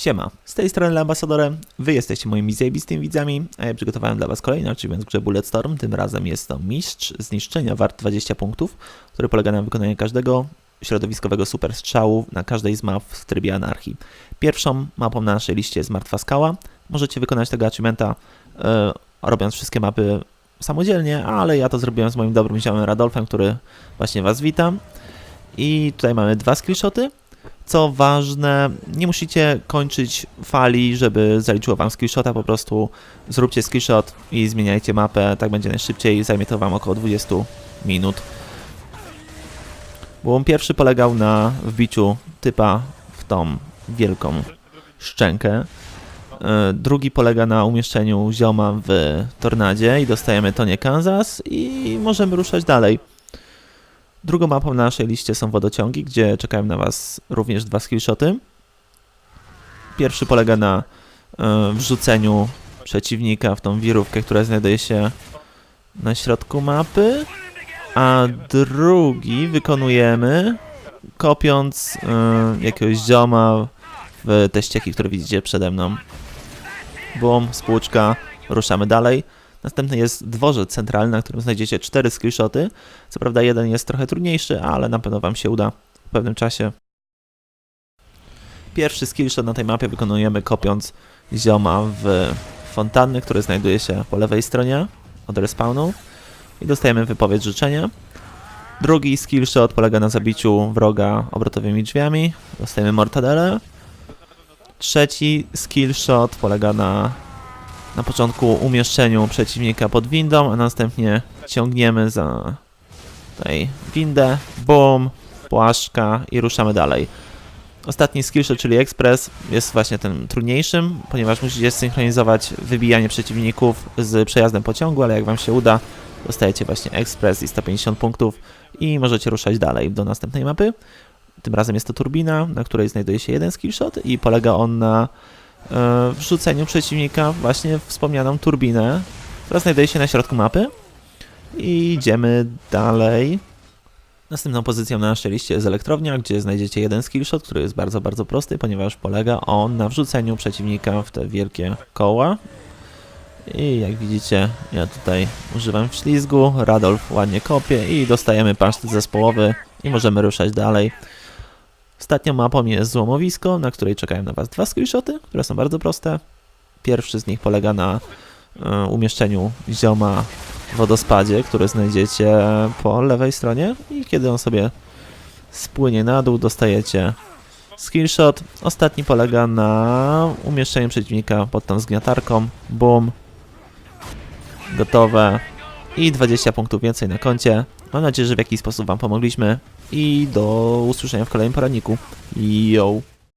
Siema, z tej strony Lambasadorem, wy jesteście moimi zajebistymi widzami, a ja przygotowałem dla was kolejny achievement w grze Bulletstorm, tym razem jest to mistrz zniszczenia wart 20 punktów, który polega na wykonaniu każdego środowiskowego super strzału na każdej z map w trybie anarchii. Pierwszą mapą na naszej liście jest Martwa Skała, możecie wykonać tego achievementa e, robiąc wszystkie mapy samodzielnie, ale ja to zrobiłem z moim dobrym ziomem Radolfem, który właśnie was wita. I tutaj mamy dwa skillshoty. Co ważne, nie musicie kończyć fali, żeby zaliczyło wam skillshota, po prostu zróbcie skillshot i zmieniajcie mapę, tak będzie najszybciej, zajmie to wam około 20 minut. On pierwszy polegał na wbiciu typa w tą wielką szczękę. E, Drugi polega na umieszczeniu zioma w tornadzie i dostajemy Tonie Kansas i możemy ruszać dalej. Drugą mapą na naszej liście są wodociągi, gdzie czekają na Was również dwa skillshoty. Pierwszy polega na e, wrzuceniu przeciwnika w tą wirówkę, która znajduje się na środku mapy, a drugi wykonujemy kopiąc e, jakiegoś zioma w te ścieki, które widzicie przede mną. Bum, spłuczka, ruszamy dalej. Następny jest dworzec centralny, na którym znajdziecie cztery skillshoty. Co prawda jeden jest trochę trudniejszy, ale na pewno wam się uda w pewnym czasie. Pierwszy skillshot na tej mapie wykonujemy kopiąc zioma w fontanny, który znajduje się po lewej stronie od respawnu i dostajemy wypowiedź życzenia. Drugi skillshot polega na zabiciu wroga obrotowymi drzwiami. Dostajemy mortadelę. Trzeci skillshot polega na na początku umieszczeniu przeciwnika pod windą, a następnie ciągniemy za tutaj windę, boom, płaszczka i ruszamy dalej. Ostatni skillshot, czyli Express, jest właśnie tym trudniejszym, ponieważ musicie synchronizować wybijanie przeciwników z przejazdem pociągu, ale jak wam się uda, dostajecie właśnie Express i 150 punktów i możecie ruszać dalej do następnej mapy. Tym razem jest to turbina, na której znajduje się jeden skillshot i polega on na wrzuceniu przeciwnika właśnie wspomnianą turbinę, która znajduje się na środku mapy. I idziemy dalej. Następną pozycją na naszej liście jest elektrownia, gdzie znajdziecie jeden skillshot, który jest bardzo, bardzo prosty, ponieważ polega on na wrzuceniu przeciwnika w te wielkie koła. I jak widzicie, ja tutaj używam ślizgu, Radolf ładnie kopie i dostajemy pasztet zespołowy i możemy ruszać dalej. Ostatnią mapą jest złomowisko, na której czekają na Was dwa screenshoty, które są bardzo proste. Pierwszy z nich polega na e, umieszczeniu zioma w wodospadzie, który znajdziecie po lewej stronie i kiedy on sobie spłynie na dół, dostajecie skillshot. Ostatni polega na umieszczeniu przeciwnika pod tą zgniatarką. Boom. Gotowe. I 20 punktów więcej na koncie. Mam nadzieję, że w jakiś sposób Wam pomogliśmy. I do usłyszenia w kolejnym poradniku. Yo!